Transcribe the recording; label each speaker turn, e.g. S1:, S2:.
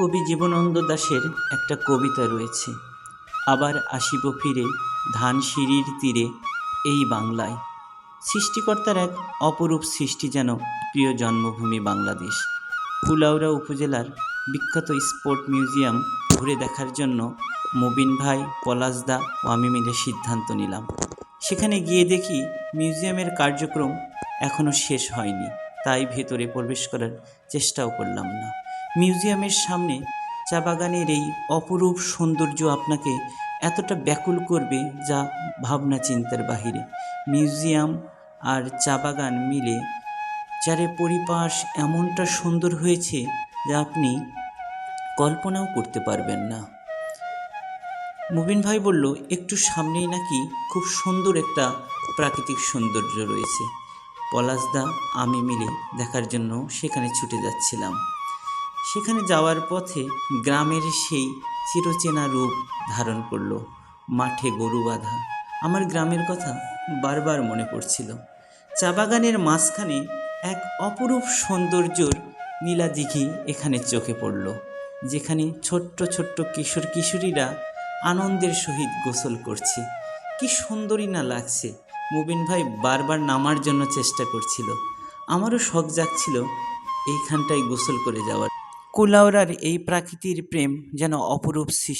S1: কবি জীবনানন্দ দাশের একটা কবিতা রয়েছে। আবার আসিব ফিরে ধানসিঁড়ির তীরে এই বাংলায়। সৃষ্টিকর্তার এক অপরূপ সৃষ্টি যেন প্রিয় জন্মভূমি বাংলাদেশ। কুলাউড়া উপজেলার বিখ্যাত স্পোর্ট মিউজিয়াম ঘুরে দেখার জন্য মুবিন ভাই, পলাশদা ও আমি মিলে সিদ্ধান্ত নিলাম। সেখানে গিয়ে দেখি মিউজিয়ামের কার্যক্রম এখনও শেষ হয়নি। তাই ভেতরে প্রবেশ করার চেষ্টাও করলাম না। মিউজিয়ামের সামনে চা বাগানের এই অপরূপ সৌন্দর্য আপনাকে এতটা ব্যাকুল করবে যা ভাবনা চিন্তার বাহিরে। মিউজিয়াম আর চা বাগান মিলে চারে পরিপাশ এমনটা সুন্দর হয়েছে যা আপনি কল্পনাও করতে পারবেন না। মুবিন ভাই বলল, একটু সামনেই নাকি খুব সুন্দর একটা প্রাকৃতিক সৌন্দর্য রয়েছে। পলাশদা, আমি মিলে দেখার জন্য সেখানে ছুটে যাচ্ছিলাম। সেখানে যাওয়ার পথে গ্রামের সেই চিরচেনা রূপ ধারণ করল, মাঠে গরু বাঁধা। আমার গ্রামের কথা বারবার মনে পড়ছিল। চা বাগানের মাঝখানে এক অপরূপ সৌন্দর্যর নীলা দিঘি এখানে চোখে পড়ল, যেখানে ছোট্ট ছোট্ট কিশোর কিশোরীরা আনন্দের সহিত গোসল করছে। কি সুন্দরই না লাগছে, মুবিন ভাই বারবার নামার জন্য চেষ্টা করছিল। আমারও শখ জাগছিল এইখানটায় গোসল করে যাওয়ার। কুলাউড়ার এই প্রাকৃতির প্রেম যেন অপরূপ সৃষ্টি।